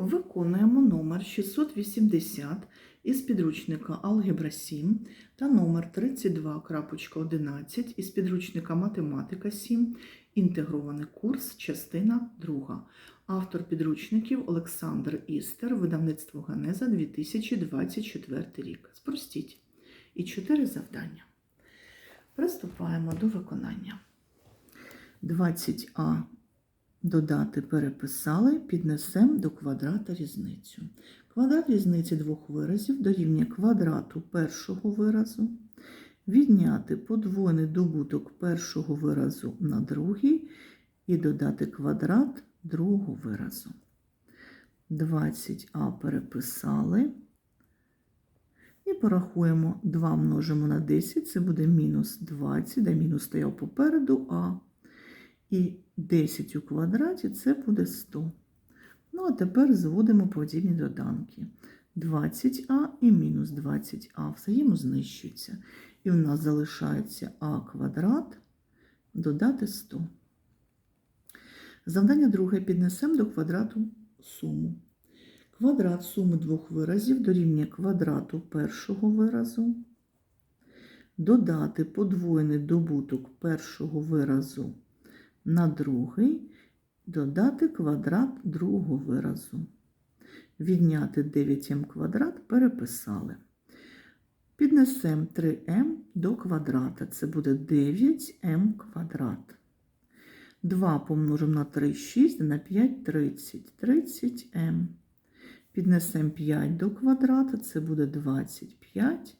Виконуємо номер 680 із підручника Алгебра 7 та номер 32.11 із підручника Математика 7. Інтегрований курс, частина 2. Автор підручників Олександр Істер, видавництво Ганеза 2024 рік. Спростіть. І чотири завдання. Приступаємо до виконання. 20а додати переписали, піднесемо до квадрата різницю. Квадрат різниці двох виразів дорівнює квадрату першого виразу, відняти подвоєний добуток першого виразу на другий і додати квадрат другого виразу. 20а переписали. І порахуємо 2 множимо на 10, це буде мінус 20, де мінус стояв попереду А. І 10 у квадраті це буде 100. Ну, а тепер зводимо подібні доданки. 20а і мінус 20а взаємознищуються. І в нас залишається а квадрат додати 100. Завдання друге піднесемо до квадрату суму. Квадрат суми двох виразів дорівнює квадрату першого виразу. Додати подвоєний добуток першого виразу на другий, додати квадрат другого виразу. Відняти 9m квадрат переписали. Піднесемо 3m до квадрата. Це буде 9m квадрат. 2 помножимо на 3, 6, на 5, 30. 30m. Піднесемо 5 до квадрата, це буде 25.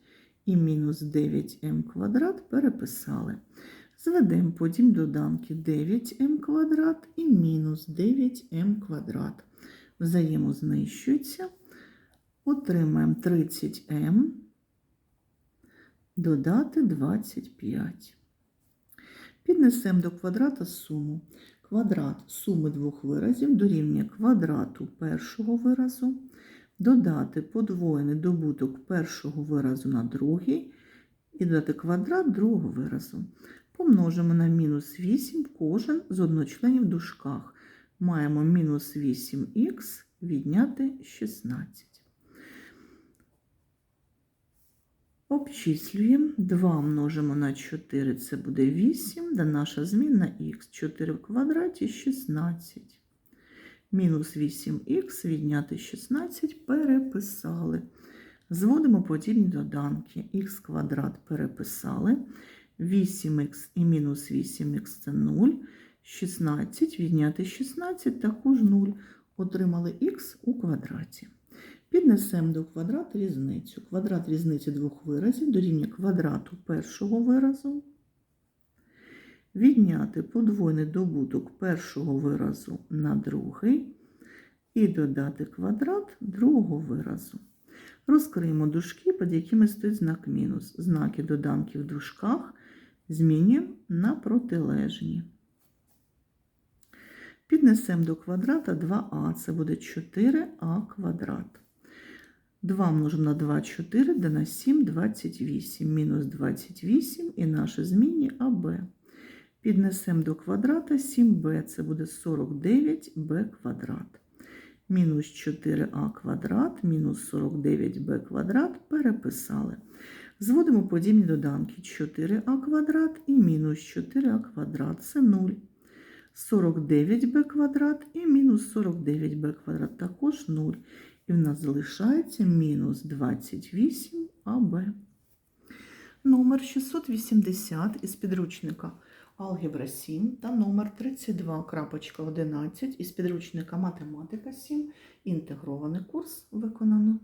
І мінус 9m квадрат переписали. Зведемо потім доданки 9m квадрат і мінус 9m квадрат. Взаємознищуються. Отримаємо 30m, додати 25. Піднесемо до квадрата суму. Квадрат суми двох виразів дорівнює квадрату першого виразу, додати подвоєний добуток першого виразу на другий і додати квадрат другого виразу. Помножимо на мінус 8 кожен з одночленів в дужках. Маємо мінус 8х відняти 16. Обчислюємо 2 множимо на 4, це буде 8, да наша змінна х 4 в квадраті 16. Мінус 8х відняти 16 переписали. Зводимо подібні доданки. х квадрат переписали. 8х і мінус 8х це 0. 16 відняти 16 також 0. Отримали х у квадраті. Піднесемо до квадрата різницю. Квадрат різниці двох виразів дорівнює квадрату першого виразу. Відняти подвойний добуток першого виразу на другий. І додати квадрат другого виразу. Розкриємо дужки, під якими стоїть знак мінус. Знаки доданки в дужках змінюємо на протилежні. Піднесемо до квадрата 2а, це буде 4а квадрат. 2 множимо на 2 4, де на 7 28, мінус 28 і наше змінні АБ. Піднесемо до квадрата 7b, це буде 49b квадрат. Мінус 4а квадрат, мінус 49b квадрат переписали. Зводимо подібні доданки 4а квадрат і мінус 4а квадрат це 0. 49b квадрат і мінус 49b квадрат також 0. І в нас залишається мінус 28АБ. Номер 680 із підручника Алгебра 7 та номер 32.11 із підручника Математика 7. Інтегрований курс виконано.